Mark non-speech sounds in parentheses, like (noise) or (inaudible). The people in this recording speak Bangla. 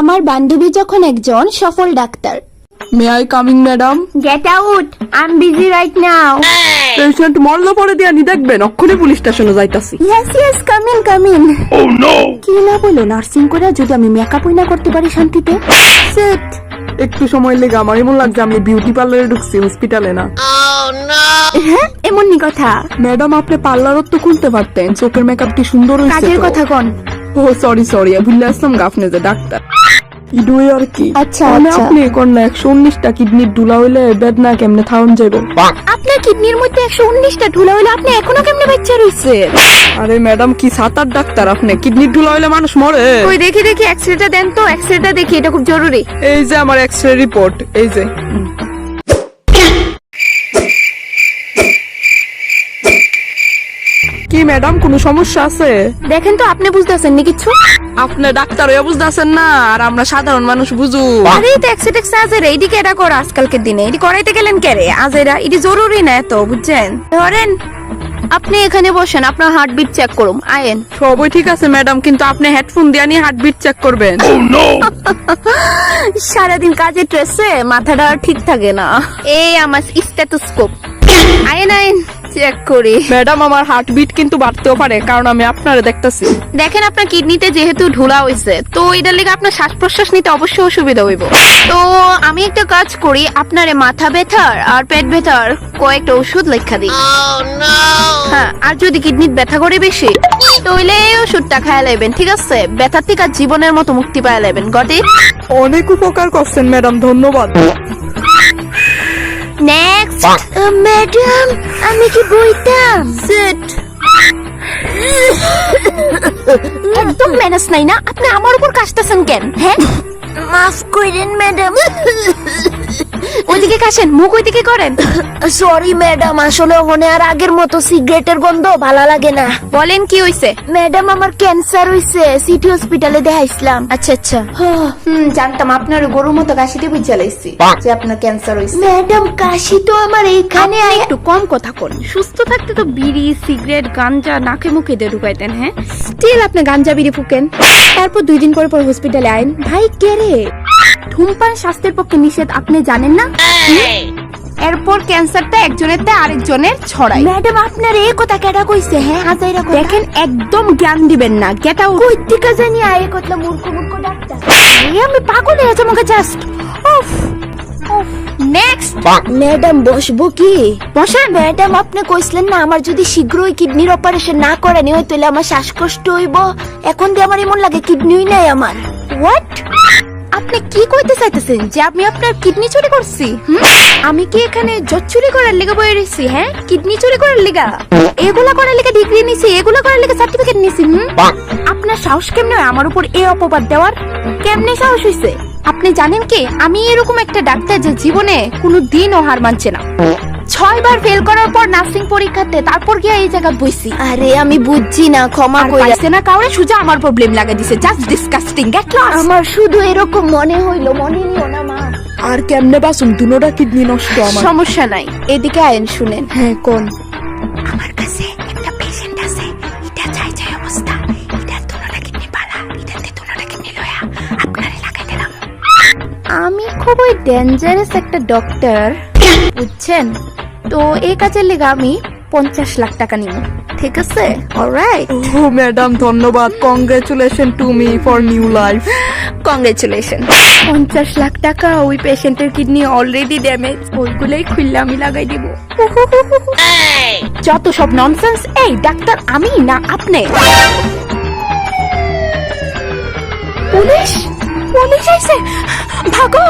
আমার বান্ধবী যখন একজন সফল doctor. May I coming madam get out I am busy right now patient মরলো পরে দিয়া নি দেখবেন। অক্ষরে পুলিশ স্টেশনে যাইতাছি। Yes yes come in come in কি না বলো নার্সিং করে যদি আমি মেকআপই না করতে পারি শান্তিতে? সিট একটু সময় লেগে আমার এমন লাগছে আমি বিউটি পার্লারে ঢুকছি হসপিটালে না। হ্যাঁ এমনই কথা। ম্যাডাম আপনি পার্লারও তো খুলতে পারতেন চোখের মেকআপ কি সুন্দর হয়েছে কাজের কথা কোন। ও সরি সরি ভুলে আসলাম গাফনে যে ডাক্তার। ইডুই আর কি? আচ্ছা, আচ্ছা। আপনি কোন না একশো উনিশটা কিডনির ডুলা হইলে বেদনা কেমনে থাউন যাবে আপনার কিডনির মধ্যে একশো উনিশটা ঢুলা হইলে আপনি এখনও কেমনে বাচ্চা রয়েছে আরে ম্যাডাম কি সাতার ডাক্তার আপনি? কিডনির ডুলা হইলে মানুষ মরে। ওই দেখি দেখি এক্সরেটা দেন তো এক্সরেটা দেখি এটা খুব জরুরি। এই যে আমার এক্সরে রিপোর্ট এই যে। কি ম্যাডাম কোনো সমস্যা আছে? দেখেন তো আপনি বুঝতেছেন নি কিছু? আপনি ডাক্তার হয়ে বুঝতেছেন না আর আমরা সাধারণ মানুষ বুঝু। আরে তো এক্সরে টেক্স আছে রে এদিকে এটা করো আজকালকের দিনে। এটি করাইতে গেলেন কে রে? আজ এরা এটি জরুরি না এত বুঝছেন? ধরেন আপনি এখানে বসেন আপনার হার্টবিট চেক করুন আয়েন। সবই ঠিক আছে ম্যাডাম কিন্তু আপনি হেডফোন দিয়ে নিয়ে হার্টবিট চেক করবেন। সারাদিন কাজে ট্রেসে মাথাটা ঠিক থাকে না। এই আমার স্টেথোস্কোপ আয়েন আয়েন। চেক করি। ম্যাডাম আমার হার্টবিট কিন্তু বাড়তেও পারে কারণ আমি আপনারে দেখতাছি। দেখেন আপনার কিডনিতে যেহেতু ঢোলা হয়েছে তো এটার লেগে আপনার শ্বাস প্রশ্বাস নিতে অবশ্যই অসুবিধা হইব। তো আমি একটা কাজ করি আপনার মাথা ব্যথার আর পেট ব্যথার কয়েকটা ওষুধ লেখা দিই। হ্যাঁ আর যদি কিডনির ব্যথা করে বেশি এই ওষুধটা খায় লাইবেন ঠিক আছে? ব্যথার থেকে জীবনের মতো মুক্তি পায় লাইবেন গট। অনেক উপকার করছেন ম্যাডাম ধন্যবাদ। নেক্সট ম্যাডাম আমি কি বইতাম? সিট (laughs) একদম ম্যানেজ নাই না। আপনি আমার উপর কাশতেছেন কেন? হ্যাঁ? মাফ করেন ম্যাডাম (laughs) ওইদিকে কাশেন মুখ ওইদিকে করেন। সরি ম্যাডাম আসলে ওখানে আর আগের মতো সিগারেটের গন্ধ ভালো লাগে না। বলেন কি হইছে? ম্যাডাম আমার ক্যান্সার হইছে সিটি হসপিটালে দেখাইছিলাম। আচ্ছা আচ্ছা। হুম জানতাম আপনার গরুর মতো কাশিতে বুঝা লাইছি যে আপনার ক্যান্সার হইছে। ম্যাডাম কাশি তো আমার এইখানে একটু কম কথা কোন। সুস্থ থাকতে তো বিড়ি সিগারেট গাঞ্জা নাকে মুখে দিয়ে ঢুকাইতেন হ্যাঁ? স্টিল আপনি গাঞ্জা বিড়ি ফুকেন। তারপর দুই দিন পর পর হসপিটালে আইন ভাই কে রে? ধূমপান স্বাস্থ্যের পক্ষে নিষেধ আপনি জানেন না? এরপর ক্যান্সারটা একজনের থেকে আরেকজনের ছড়ায়। ম্যাডাম আপনার এই কথা কেডা কইছে হ্যাঁ? হাজাইরা কথা দেখেন একদম জ্ঞান দিবেন না। আউট। কই থেকে জানি আয়ে কতলা মূর্খ মূর্খ ডাক্তার। আমি পাগল হয়ে যাব জাস্ট উফ উফ নেক্সট ম্যাডাম বসবো কি? বসেন। ম্যাডাম আপনি কইছিলেন না আমার যদি শীঘ্রই কিডনির অপারেশন না করানি হয় তাহলে আমার শ্বাসকষ্ট হইব। এখন দিয়ে আমার এমন লাগে কিডনিই নাই আমার। হোয়াট আপনি কি কইতে চাইতেছেন? যে আমি আপনার কিডনি চুরি করছি? আমি কি এখানে জট চুরি করার লেগে বয়ে রইছি হ্যাঁ? কিডনি চুরি করার লেগা? এগুলা করার লেগে ডিগ্রি নিছি এগুলা করার লেগে সার্টিফিকেট নিছি আপনার সাহস কেমনে হয় আমার উপর এই অপবাদ দেওয়ার? কেমনে সাহস হইছে? আপনি জানেন কি, আমি এরকম একটা ডাক্তার যে জীবনে কোনো দিনও হার মানছে না। ছয়বার ফেল করার পর নার্সিং পরীক্ষাতে তারপর গিয়ে এই জায়গা বইছি। আরে আমি বুঝছি না ক্ষমা কইরা না কাউরে সুজা আমার প্রবলেম লাগা দিছে। জাস্ট ডিসকাস্টিং গেট লস্ট আমার শুধু এরকম মনে হইল মনে নিও না মা। আর কেমনে বাসুন দুনোটা কিডনি নষ্ট আমার। সমস্যা নাই। এদিকে আইন শুনেন। হ্যাঁ কোন? আমার কাছে একটা পেশেন্ট আছে। এটা চাই চাই অবস্থা। এটা তোলাটা কিডনি পালা। এটা তে তোলাটা কিডনি লয়া। আপনারে লাগাই দিলাম আমি খুবই ডেঞ্জারাস একটা ডক্টর বুঝছেন? তো এই কাজের লেগে আমি পঞ্চাশ লাখ টাকা নিব। ঠিক আছে? অলরাইট ও ম্যাডাম ধন্যবাদ। Congratulation to me for new life congratulation পঞ্চাশ লাখ টাকা ওই পেশেন্টের কিডনি অলরেডি ড্যামেজ ওইগুলোই খুললে আমি লাগাই দিব। যত সব ননসেন্স এই ডাক্তার আমি না আপনি? পুলিশ? পুলিশ এসে ভাগো!